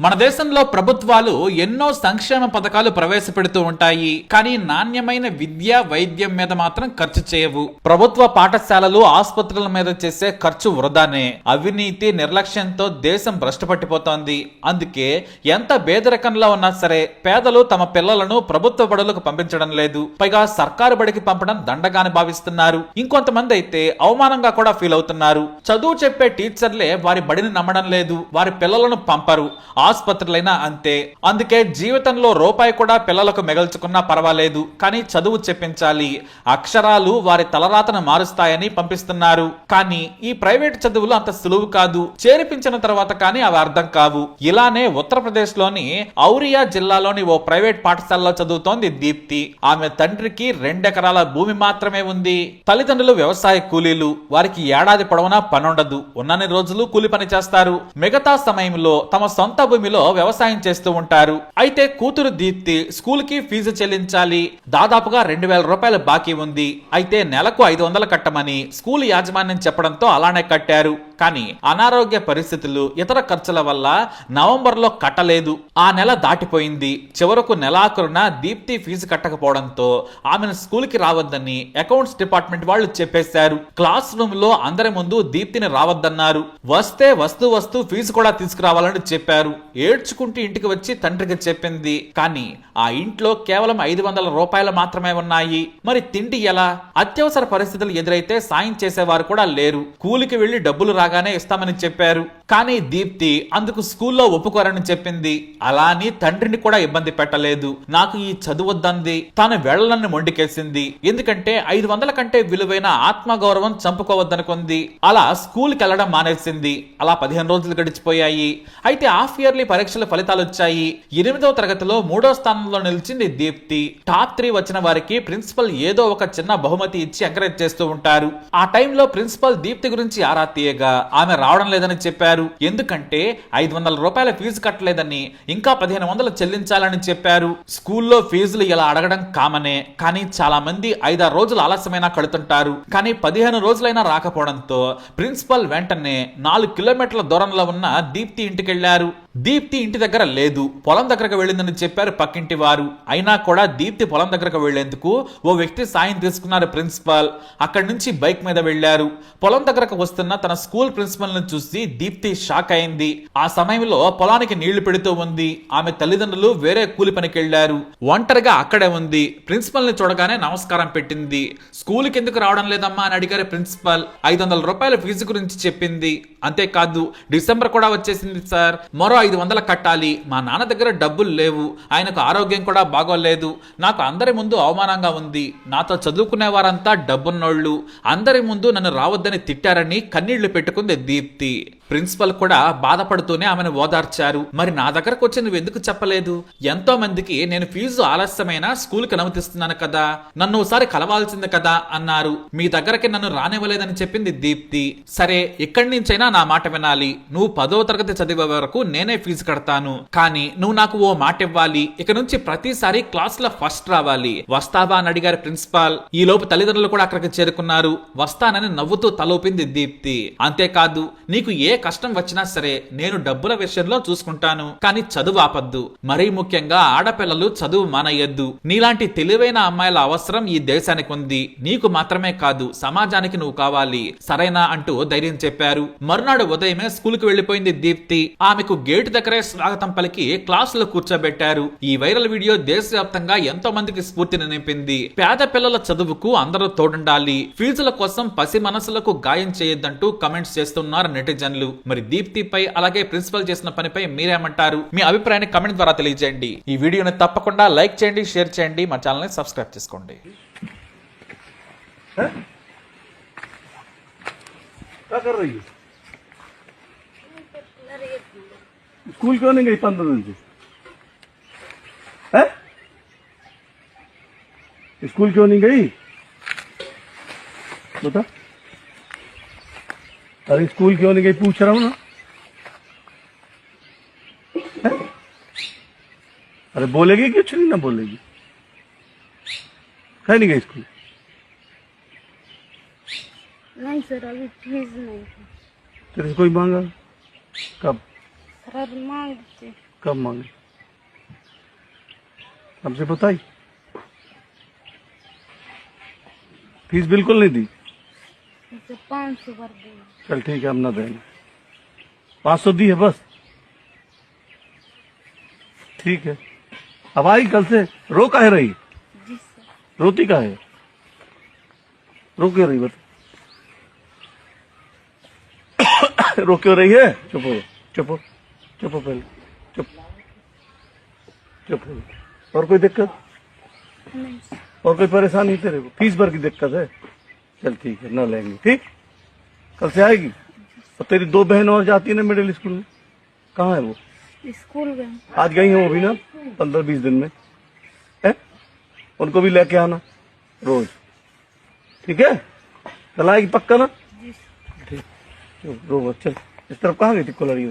మన దేశంలో ప్రభుత్వాలు ఎన్నో సంక్షేమ పథకాలు ప్రవేశపెడుతూ ఉంటాయి కానీ నాణ్యమైన విద్య వైద్యం మీద మాత్రం ఖర్చు చేయవు. ప్రభుత్వ పాఠశాలలు ఆసుపత్రుల మీద చేసే ఖర్చు వృధానే. అవినీతి నిర్లక్ష్యంతో దేశం భ్రష్టపట్టిపోతోంది అందుకే ఎంత పేదరికంలో ఉన్నా సరే పేదలు తమ పిల్లలను ప్రభుత్వ బడులకు పంపించడం లేదు. పైగా సర్కారు బడికి పంపడం దండగాని భావిస్తున్నారు. ఇంకొంతమంది అయితే అవమానంగా కూడా ఫీల్ అవుతున్నారు. చదువు చెప్పే టీచర్లే వారి బడిని నమ్మడం లేదు. వారి పిల్లలను పంపరు. ఆసుపత్రులైనా అంతే. అందుకే జీవితంలో రూపాయి కూడా పిల్లలకు మిగల్చుకున్నా పర్వాలేదు. కానీ చదువు చెప్పించాలి. అక్షరాలు వారి తలరాతను మారుస్తాయని పంపిస్తున్నారు. కానీ ఈ ప్రైవేట్ చదువులు అంత సులువు కాదు. చేర్పించిన తర్వాత కానీ అవి అర్థం కావు. ఇలానే ఉత్తరప్రదేశ్లోని ఔరియా జిల్లాలోని ఓ ప్రైవేట్ పాఠశాలలో చదువుతోంది దీప్తి. ఆమె తండ్రికి రెండెకరాల భూమి మాత్రమే ఉంది. తల్లిదండ్రులు వ్యవసాయ కూలీలు. వారికి ఏడాది పొడవునా పనుండదు. ఉన్నన్ని రోజులు కూలి పని చేస్తారు. మిగతా సమయంలో తమ సొంత భూమిలో వ్యవసాయం చేస్తూ ఉంటారు. అయితే కూతురు దీప్తి స్కూల్కి ఫీజు చెల్లించాలి. దాదాపుగా రెండు వేల రూపాయల బాకీ ఉంది. అయితే నెలకు ఐదు వందలు కట్టమని స్కూల్ యాజమాన్యం చెప్పడంతో అలానే కట్టారు. కానీ అనారోగ్య పరిస్థితులు ఇతర ఖర్చుల వల్ల నవంబర్లో కట్టలేదు. ఆ నెల దాటిపోయింది. చివరకు నెలాఖరున దీప్తి ఫీజు కట్టకపోవడంతో ఆమెను స్కూల్కి రావద్దని అకౌంట్స్ డిపార్ట్మెంట్ వాళ్ళు చెప్పేశారు. క్లాస్ రూమ్లో అందరి ముందు దీప్తిని రావద్దన్నారు. వస్తే వస్తూ వస్తూ ఫీజు కూడా తీసుకురావాలని చెప్పారు. ఏడ్చుకుంటూ ఇంటికి వచ్చి తండ్రికి చెప్పింది. కానీ ఆ ఇంట్లో కేవలం ఐదు వందల రూపాయలు మాత్రమే ఉన్నాయి. మరి తిండి ఎలా? అత్యవసర పరిస్థితులు ఎదురైతే సాయం చేసేవారు కూడా లేరు. కూలికి వెళ్ళి డబ్బులు లాగానే ఇస్తామని చెప్పారు. కానీ దీప్తి అందుకు స్కూల్లో ఒప్పుకోరని చెప్పింది. అలా అని తండ్రిని కూడా ఇబ్బంది పెట్టలేదు. నాకు ఈ చదువొద్దంది తాను వెళ్ళనని మొండికేసింది. ఎందుకంటే ఐదు వందల కంటే విలువైన ఆత్మగౌరవం చంపుకోవద్దనుకుంది. అలా స్కూల్కి వెళ్ళడం మానేసింది. అలా పదిహేను రోజులు గడిచిపోయాయి. అయితే హాఫ్ ఇయర్లీ పరీక్షల ఫలితాలు వచ్చాయి. ఎనిమిదవ తరగతిలో మూడో స్థానంలో నిలిచింది దీప్తి. టాప్ త్రీ వచ్చిన వారికి ప్రిన్సిపల్ ఏదో ఒక చిన్న బహుమతి ఇచ్చి ఎంకరేజ్ చేస్తూ ఉంటారు. ఆ టైంలో ప్రిన్సిపల్ దీప్తి గురించి ఆరా తీయగా ఆమె రావడం లేదని చెప్పారు. ఎందుకంటే ఐదు వందల రూపాయల ఫీజు కట్టలేదని ఇంకా పదిహేను వందలు చెల్లించాలని చెప్పారు. స్కూల్లో ఫీజులు ఇలా అడగడం కామనే కానీ చాలా మంది ఐదారు రోజులు ఆలస్యమైనా కడుతుంటారు. కానీ పదిహేను రోజులైనా రాకపోవడంతో ప్రిన్సిపల్ వెంటనే నాలుగు కిలోమీటర్ల దూరంలో ఉన్న దీప్తి ఇంటికెళ్ళారు. దీప్తి ఇంటి దగ్గర లేదు. పొలం దగ్గరకు వెళ్ళిందని చెప్పారు పక్కింటి వారు. అయినా కూడా దీప్తి పొలం దగ్గరకు వెళ్ళేందుకు ఓ వ్యక్తి సాయం తీసుకున్నారు ప్రిన్సిపాల్. అక్కడి నుంచి బైక్ మీద వెళ్ళారు పొలం దగ్గరకు వస్తున్న తన స్కూల్ ప్రిన్సిపల్ను చూసి దీప్తి షాక్ అయింది. ఆ సమయంలో పొలానికి నీళ్ళు పెడుతూ ఉంది. ఆమె తల్లిదండ్రులు వేరే కూలి పనికి వెళ్ళారు ఒంటరిగా అక్కడే ఉంది. ప్రిన్సిపల్ని చూడగానే నమస్కారం పెట్టింది. స్కూల్కి ఎందుకు రావడం లేదమ్మా అని అడిగారు ప్రిన్సిపల్. ఐదు వందల రూపాయల ఫీజు గురించి చెప్పింది. అంతేకాదు డిసెంబర్ కూడా వచ్చేసింది సార్. మరో ఐదు వందలు కట్టాలి. మా నాన్న దగ్గర డబ్బులు లేవు. ఆయనకు ఆరోగ్యం కూడా బాగోలేదు. నాకు అందరి ముందు అవమానంగా ఉంది. నాతో చదువుకునే వారంతా డబ్బున్నోళ్ళు. అందరి ముందు నన్ను రావద్దని తిట్టారని కన్నీళ్ళు పెట్టుకుంది దీప్తి. ప్రిన్సిపల్ కూడా బాధపడుతూనే ఆమెను ఓదార్చారు. మరి నా దగ్గరకు వచ్చి నువ్వు ఎందుకు చెప్పలేదు? ఎంతో మందికి నేను ఫీజు ఆలస్యమైన స్కూల్కి అనుమతిస్తున్నాను కదా. నన్ను ఒకసారి కలవాల్సింది కదా అన్నారు. మీ దగ్గరకి నన్ను రానివ్వలేదని చెప్పింది దీప్తి. సరే ఇక్కడి నుంచైనా నా మాట వినాలి. నువ్వు పదో తరగతి చదివే వరకు నేనే ఫీజు కడతాను. కానీ నువ్వు నాకు ఓ మాట ఇవ్వాలి. ఇక నుంచి ప్రతిసారి క్లాస్లో ఫస్ట్ రావాలి. వస్తావా అని అడిగారు ప్రిన్సిపాల్. ఈ లోపు తల్లిదండ్రులు కూడా అక్కడికి చేరుకున్నారు. వస్తానని నవ్వుతూ తలూపింది దీప్తి. అంతేకాదు నీకు ఏ కష్టం వచ్చినా సరే నేను డబ్బుల విషయంలో చూసుకుంటాను కానీ చదువు ఆపద్దు. మరీ ముఖ్యంగా ఆడపిల్లలు చదువు మానయ్యద్దు. నీలాంటి తెలివైన అమ్మాయిల అవసరం ఈ దేశానికి ఉంది. నీకు మాత్రమే కాదు సమాజానికి నువ్వు కావాలి. సరేనా అంటూ ధైర్యం చెప్పారు. మరునాడు ఉదయమే స్కూల్కు వెళ్ళిపోయింది దీప్తి. ఆమెకు గేటు దగ్గరే స్వాగతం పలికి క్లాసులో కూర్చోబెట్టారు. ఈ వైరల్ వీడియో దేశవ్యాప్తంగా ఎంతో మందికి స్ఫూర్తిని నింపింది. పేద పిల్లల చదువుకు అందరూ తోడుండాలి. ఫీజుల కోసం పసి మనసులకు గాయం చేయొద్దంటూ కమెంట్స్ చేస్తున్నారు నెటిజన్లు. మరి దీప్తిపై అలాగే ప్రిన్సిపల్ చేసిన పనిపై మీరేమంటారు మీ అభిప్రాయాన్ని కమెంట్ ద్వారా తెలియజేయండి ఈ వీడియోని తప్పకుండా లైక్ చేయండి షేర్ చేయండి మా ఛానల్ ని సబ్స్క్రైబ్ చేసుకోండి क्या कर रही है स्कूल क्यों नहीं गई पंद्रह दिन से हैं? स्कूल क्यों नहीं गई बता अरे स्कूल क्यों नहीं गई पूछ रहा हूँ ना। हैं? अरे बोलेगी कुछ नहीं ना बोलेगी। कहीं नहीं गई स्कूल? नहीं सर अभी फ़ीस नहीं तेरे से कोई मांगा? कब? सर मांगते। कब मांगे? हमसे बताई। फ़ीस बिल्कुल नहीं दी। पाँच सौ कर चल ठीक है हम ना देंगे। पाँच सौ दी है बस। ठीक है। अब आई कल से। रो का है रही? जी रोती का है रो क्यों रही बता? रो क्यों रही है? चुप हो चुप हो। चुप हो पहले। चुप। चुप हो और कोई दिक्कत? नहीं और कोई परेशानी तेरे को? फ़ीस भर की दिक्कत है। चल ठीक है ना लेंगे। ठीक? कल से आएगी? और तेरी दो बहन और जाती है ना मिडिल स्कूल में। कहाँ है वो? स्कूल गए आज गई हैं वो भी ना पंद्रह बीस दिन में। है? उनको भी लेके आना रोज। ठीक है? कल आएगी पक्का ना? ठीक। रो चल। इस तरफ़ कहाँ गई थी कोलड़ी